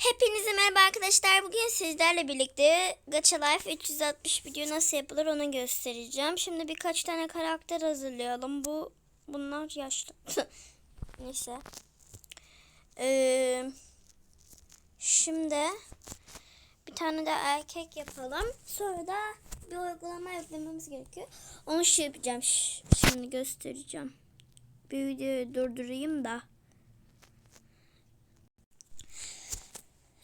Hepinize merhaba arkadaşlar. Bugün sizlerle birlikte Gacha Life 360 video nasıl yapılır onu göstereceğim. Şimdi birkaç tane karakter hazırlayalım. Bu bunlar yaşlı. Neyse. Ee, şimdi bir tane de erkek yapalım. Sonra da bir uygulama yüklememiz gerekiyor. Onu şey yapacağım. Şimdi göstereceğim. Bir videoyu durdurayım da.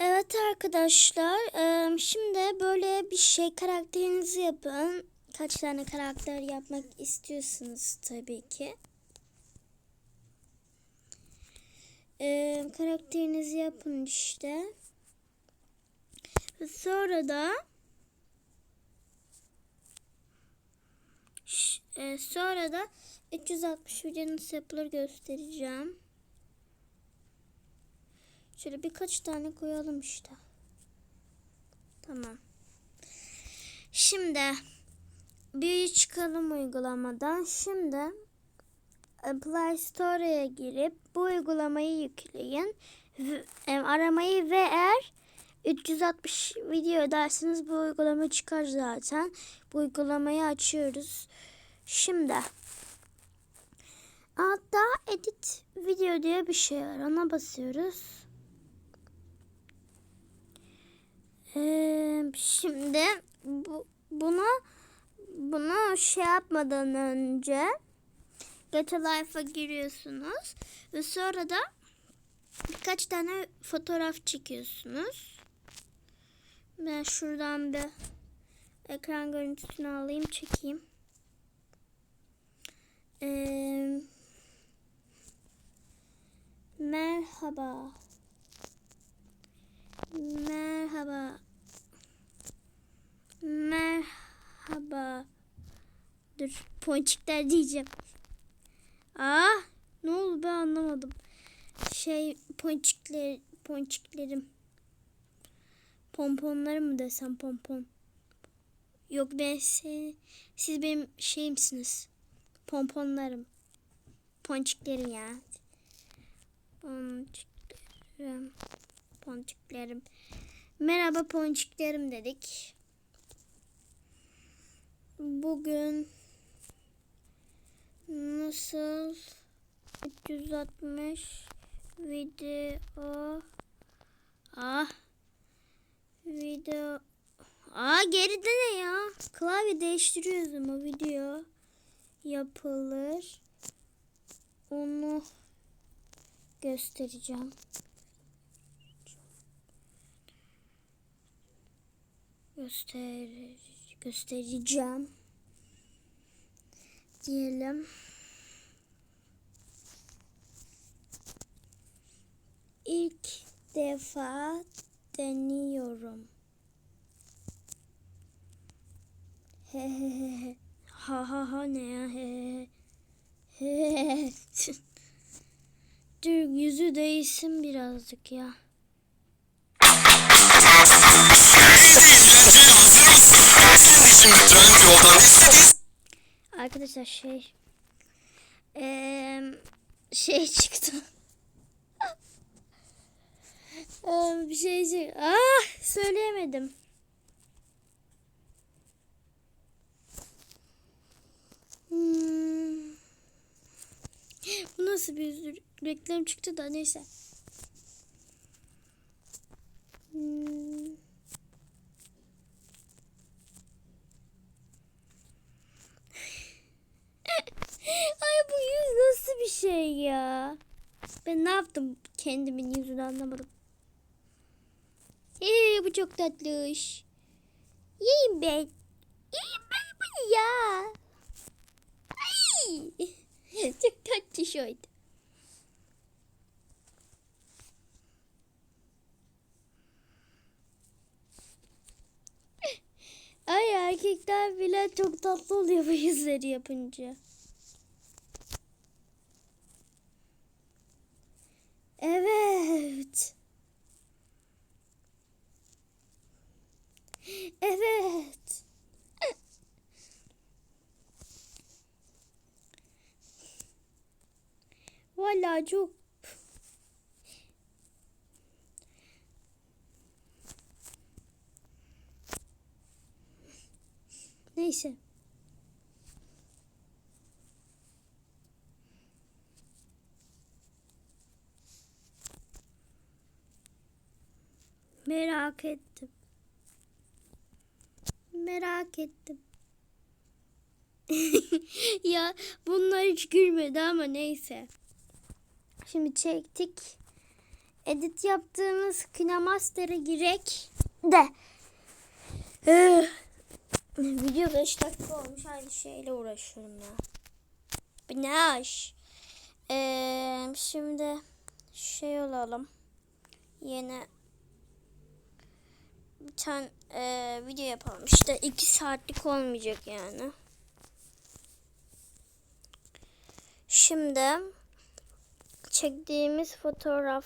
Evet arkadaşlar, şimdi böyle bir şey karakterinizi yapın. Kaç tane karakter yapmak istiyorsunuz tabii ki. Karakterinizi yapın işte. Sonra da sonra da 360 video nasıl göstereceğim. Şöyle birkaç tane koyalım işte. Tamam. Şimdi bir çıkalım uygulamadan. Şimdi Play Store'a girip bu uygulamayı yükleyin. E, Aramayı ve eğer 360 video dersiniz bu uygulama çıkar zaten. Bu uygulamayı açıyoruz. Şimdi altta edit video diye bir şey var. Ona basıyoruz. Ee, şimdi bu, bunu bunu şey yapmadan önce Gacha Life'a giriyorsunuz ve sonra da birkaç tane fotoğraf çekiyorsunuz. Ben şuradan bir ekran görüntüsünü alayım çekeyim. Ee, merhaba. Merhaba. Merhaba. Dur ponçikler diyeceğim. Aa ne oldu ben anlamadım. Şey ponçikler ponçiklerim. Pomponlarım mı desem pompon. Yok ben se- siz benim şeyimsiniz. Pomponlarım. Ponçiklerim ya. Ponçiklerim. Ponçiklerim. Merhaba ponçiklerim dedik. Bugün nasıl 360 video ah video Aa geride ne ya? Klavye değiştiriyoruz ama video yapılır. Onu göstereceğim. Göster göstereceğim diyelim. İlk defa deniyorum. He he he he. Ha ha ha ne ya he he he. he. Dur yüzü değişsin birazcık ya. Arkadaşlar şey eee, şey çıktı. Bir şey çıktı. Ah söyleyemedim. Hmm. Bu nasıl bir reklam çıktı da neyse. Hmm. Ay bu yüz nasıl bir şey ya? Ben ne yaptım kendimin yüzünü anlamadım. Ee, bu çok tatlış. Yiyeyim ben. Yiyeyim ben bunu ya. Ay. çok tatlış oydu. Ay erkekler bile çok tatlı oluyor bu yüzleri yapınca. Evet. Evet. Valla çok Neyse. Merak ettim. Merak ettim. ya bunlar hiç gülmedi ama neyse. Şimdi çektik. Edit yaptığımız Kinemaster'a girek de. Eh, Video 5 dakika olmuş. Aynı şeyle uğraşıyorum ya. İş? Ee, şimdi şey olalım. Yine bir tane e, video yapalım. İşte 2 saatlik olmayacak yani. Şimdi çektiğimiz fotoğraf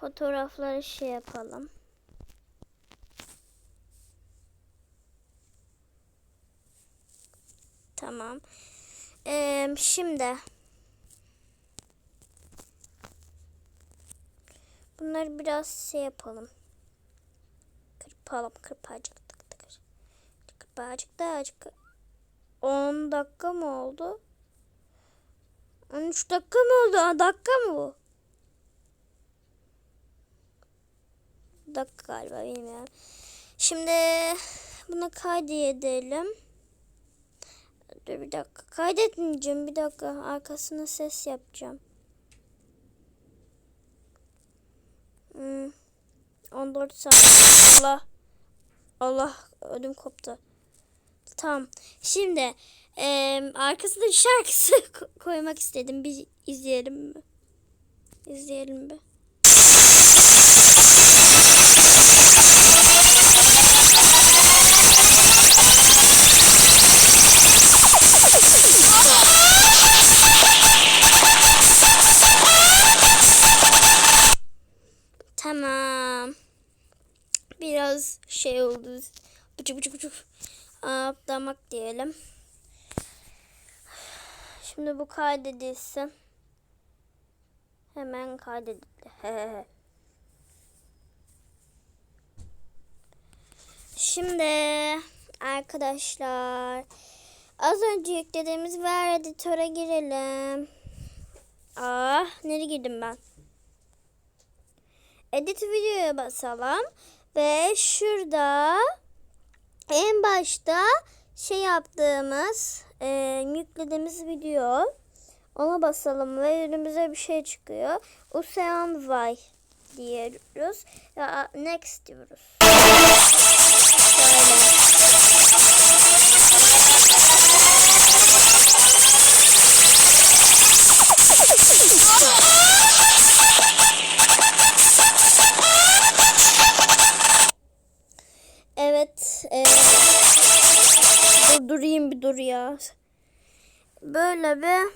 fotoğrafları şey yapalım. Tamam. Ee, şimdi bunları biraz şey yapalım. Kırpalım, kırpacık tık tık. Kırpacık da azıcık. 10 dakika mı oldu? 13 dakika mı oldu? Aa, dakika mı bu? Dakika galiba bilmiyorum. Şimdi bunu kaydedelim. Dur bir dakika. Kaydetmeyeceğim. Bir dakika. Arkasına ses yapacağım. Hmm. 14 saniye. Allah. Allah. Ödüm koptu. Tamam. Şimdi eee arkasına şarkısı ko- koymak istedim. Bir izleyelim mi? İzleyelim bir. Tamam. Biraz şey oldu. Bıcık bıcık bıcık. Atlamak diyelim. Şimdi bu kaydedilsin. Hemen kaydedildi. Şimdi arkadaşlar az önce yüklediğimiz ver editöre girelim. Ah nereye girdim ben? Edit videoya basalım ve şurada en başta şey yaptığımız e, yüklediğimiz video ona basalım ve önümüze bir şey çıkıyor. Ocean Vay diyoruz. Ya, next diyoruz. Bir dur ya. Böyle bir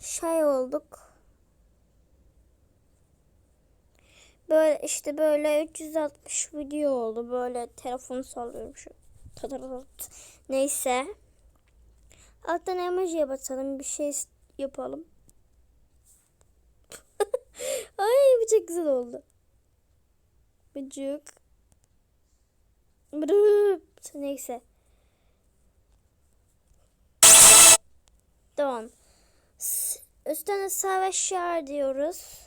şey olduk. Böyle işte böyle 360 video oldu. Böyle telefonu sallıyorum şu. Neyse. Alttan emojiye basalım. Bir şey yapalım. Ay bu çok güzel oldu. Bıcık. Neyse. S- Üstüne savaşlar diyoruz.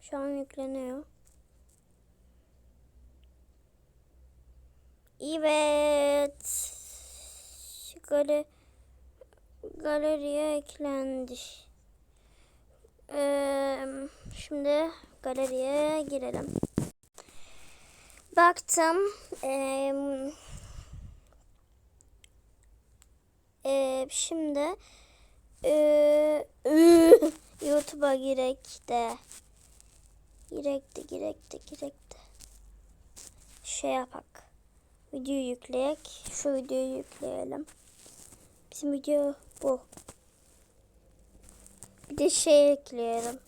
Şu an yükleniyor. Evet. Gale galeriye eklendi. Ee, şimdi galeriye girelim. Baktım. Ee, ee, şimdi ee, YouTube'a girek de girek de girek de girek de şey yapak. Videoyu yükleyek. Şu videoyu yükleyelim. Bizim video bu. Bir de şey ekleyelim.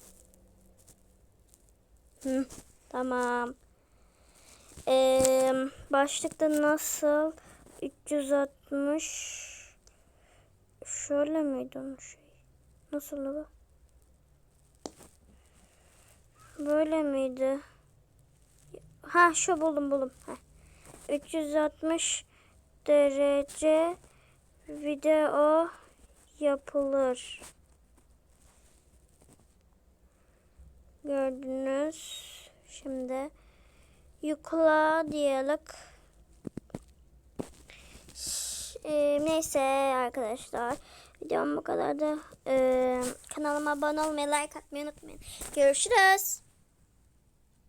Hı, tamam. Ee, başlıkta nasıl 360 şöyle miydi onun şey? Nasıl bu? Böyle miydi? Ha şu buldum buldum. Heh. 360 derece video yapılır. Gördünüz. Şimdi yukla diyelim. Ş- e, neyse arkadaşlar. Videom bu kadar da. E, kanalıma abone olmayı, like atmayı unutmayın. Görüşürüz.